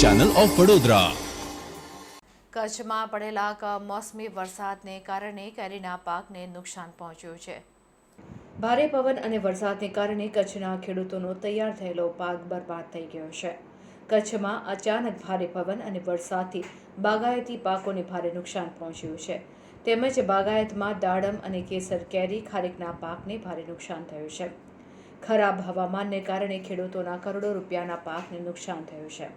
Channel of Vadodara કચ્છમાં પડેલા કમોસમી વરસાદને કારણે કેરીના પાકને નુકસાન પહોંચ્યું છે. ભારે પવન અને વરસાદને કારણે કચ્છના ખેડૂતોનો તૈયાર થયેલો પાક બરબાદ થઈ ગયો છે. કચ્છમાં અચાનક ભારે પવન અને વરસાદથી બાગાયતી પાકોને ભારે નુકસાન પહોંચ્યું છે. તેમજ બાગાયતમાં દાડમ અને કેસર કેરી ખારેકના પાકને ભારે નુકસાન થયું છે. ખરાબ હવામાનને કારણે ખેડૂતોના કરોડો રૂપિયાના પાકને નુકસાન થયું છે.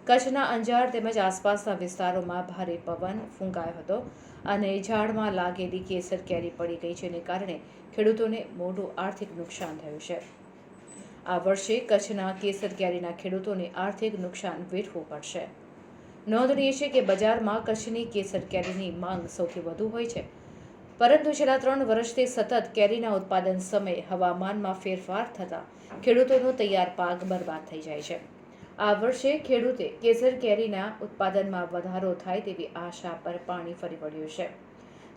કચ્છના અંજાર તેમજ આસપાસના વિસ્તારોમાં ભારે પવન ફૂંકાયો હતો અને ઝાડમાં લાગેલી કેસર કેરી પડી ગઈ જેને કારણે ખેડૂતોને મોટું આર્થિક નુકસાન થયું છે. આ વર્ષે કચ્છના કેસર કેરીના ખેડૂતોને આર્થિક નુકસાન વેઠવું પડશે. નોંધનીય છે કે બજારમાં કચ્છની કેસર કેરીની માંગ સૌથી વધુ હોય છે. પરંતુ છેલ્લા ત્રણ વર્ષથી સતત કેરીના ઉત્પાદન સમયે હવામાનમાં ફેરફાર થતાં ખેડૂતોનો તૈયાર પાક બરબાદ થઈ જાય છે. આ વર્ષે ખેડૂતે કેસર કેરીના ઉત્પાદનમાં વધારો થાય તેવી આશા પર પાણી ફરી વળ્યું છે.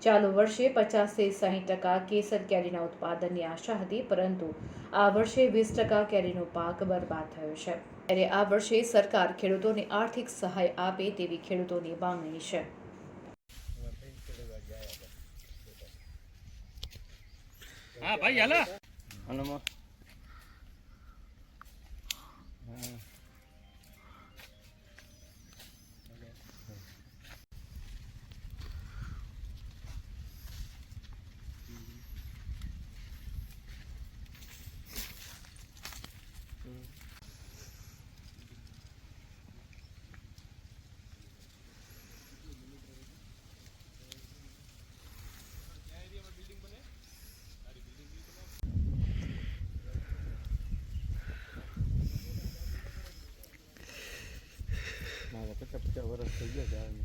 ચાલુ વર્ષે પચાસથી સાહીઠ ટકા કેસર કેરીના ઉત્પાદનની આશા હતી પરંતુ આ વર્ષે વીસ ટકા કેરીનો પાક બરબાદ થયો છે. ત્યારે આ વર્ષે સરકાર ખેડૂતોને આર્થિક સહાય આપે તેવી ખેડૂતોની માંગણી છે. હા ભાઈ હાલો. પચાસ વર્ષ થઈ ગયા છે આને.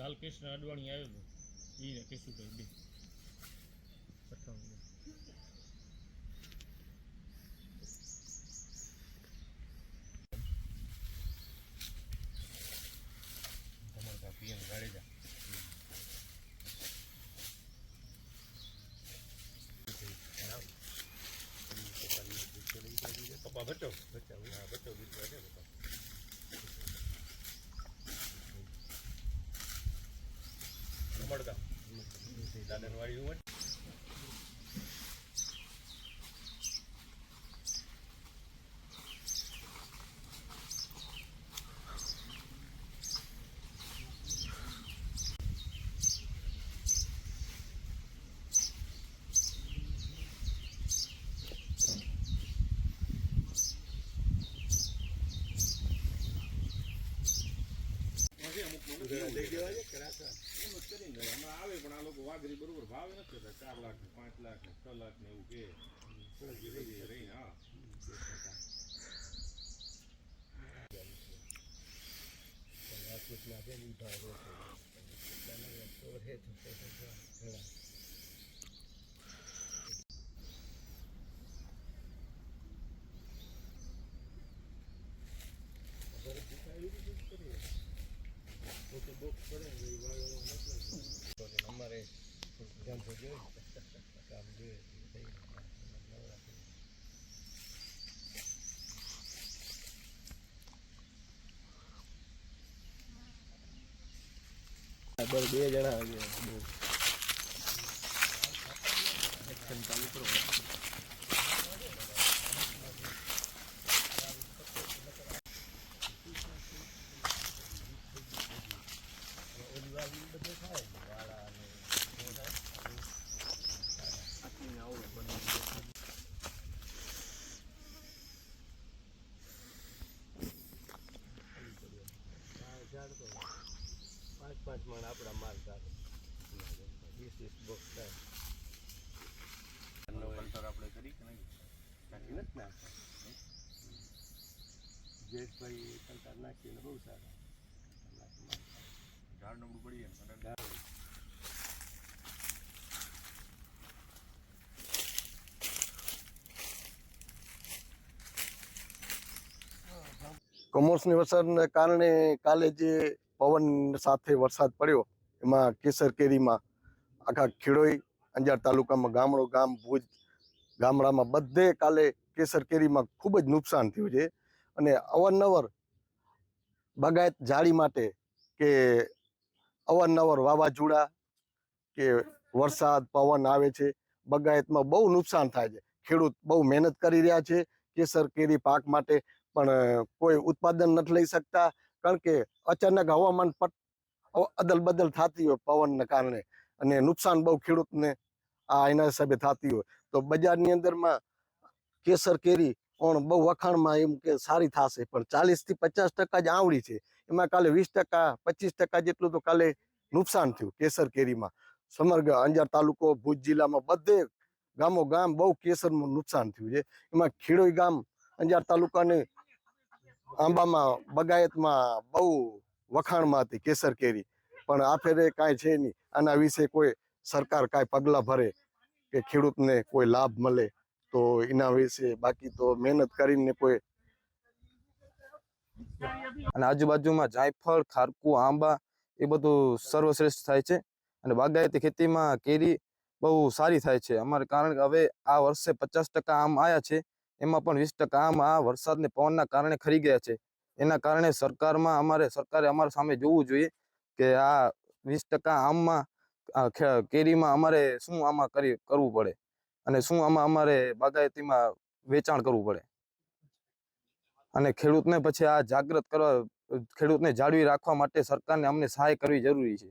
લાલકૃષ્ણ અડવાણી આવ્યો હતો ઈ ને કેશુભાઈ બે. પઠાણ મળતા. દાદનવાળી હોય અમુક ઉમળ આવે પણ આ લોકો વાઘરી બરોબર ભાવે નથી કરતા ચાર લાખ ને પાંચ લાખ ને છ લાખ ને એવું કે. રહીને હા. અમારે ધ્યાન ગયું કામ જોઈએ થઈ બે જણા આવ્યા એક્શન ચાલુ કરો મણ આપણા માલ ચાલે વીસ વીસ બોક્સ થાય આપણે કરી કે નહીં? નથી નાખતા. જેઠભાઈ કંટાળ નાખીને બહુ સારા. ઝાડ નબળું પડી જાય ને કમોસમી વરસાદને કારણે કાલે જે પવન સાથે વરસાદ પડ્યો, એમાં કેસર કેરીમાં આખા ખેડોઈ અંજાર તાલુકામાં ગામડો ગામ, ભુજ ગામડામાં બધે કાલે કેસર કેરીમાં ખૂબ જ નુકસાન થયું છે. અને અવારનવાર બાગાયત જાળી માટે કે અવારનવાર વાવાઝોડા કે વરસાદ, પવન આવે છે, બગાયતમાં બહુ નુકસાન થાય છે. ખેડૂત બહુ મહેનત કરી રહ્યા છે, કેસર કેરી પાક માટે પણ કોઈ ઉત્પાદન નથી લઈ શકતા કારણ કે અચાનક હવામાન પટ અદલ બદલ થતી હોય પવનને કારણે અને નુકસાન બહુ ખેડૂતને આ એના હિસાબે થતી હોય. તો બજારની અંદરમાં કેસર કેરી પણ બહુ વખાણમાં એમ કે સારી થશે, પણ ચાલીસથી પચાસ ટકા જ આવડી છે. એમાં કાલે વીસ ટકા, પચીસ ટકા જેટલું તો કાલે નુકસાન થયું કેસર કેરીમાં. સમગ્ર અંજાર તાલુકો, ભુજ જિલ્લામાં બધે ગામો ગામ બહુ કેસરનું નુકસાન થયું છે. એમાં ખેડોઈ ગામ, અંજાર તાલુકાની આંબામાં બગાયતમાં બહુ વખાણમાં હતી કેસર કેરી. પણ આ ફેરે કાંઈ છે નહીં. આના વિશે કોઈ સરકાર કાંઈ પગલાં ભરે કે ખેડૂતને કોઈ લાભ મળે તો એના વિશે બાકી તો મહેનત કરીને કોઈ અને આજુબાજુમાં જાયફળ, ખારકું, આંબા એ બધું સર્વશ્રેષ્ઠ થાય છે. અને બાગાયતી ખેતીમાં કેરી બહુ સારી થાય છે. અમારે કારણ કે હવે આ વર્ષે પચાસ ટકા આમ આવ્યા છે. એમાં પણ વીસ ટકા આમ આ વરસાદને પવનના કારણે ખરી ગયા છે. એના કારણે સરકારમાં અમારે, સરકારે અમારા સામે જોવું જોઈએ કે આ વીસ ટકા આમમાં કેરીમાં અમારે શું આમાં કરી, કરવું પડે? અને શું આમાં અમારે બાગાયતીમાં વેચાણ કરવું પડે? અને ખેડૂતને પછી આ જાગૃત કરવા, ખેડૂતને જાળવી રાખવા માટે સરકારને અમને સહાય કરવી જરૂરી છે.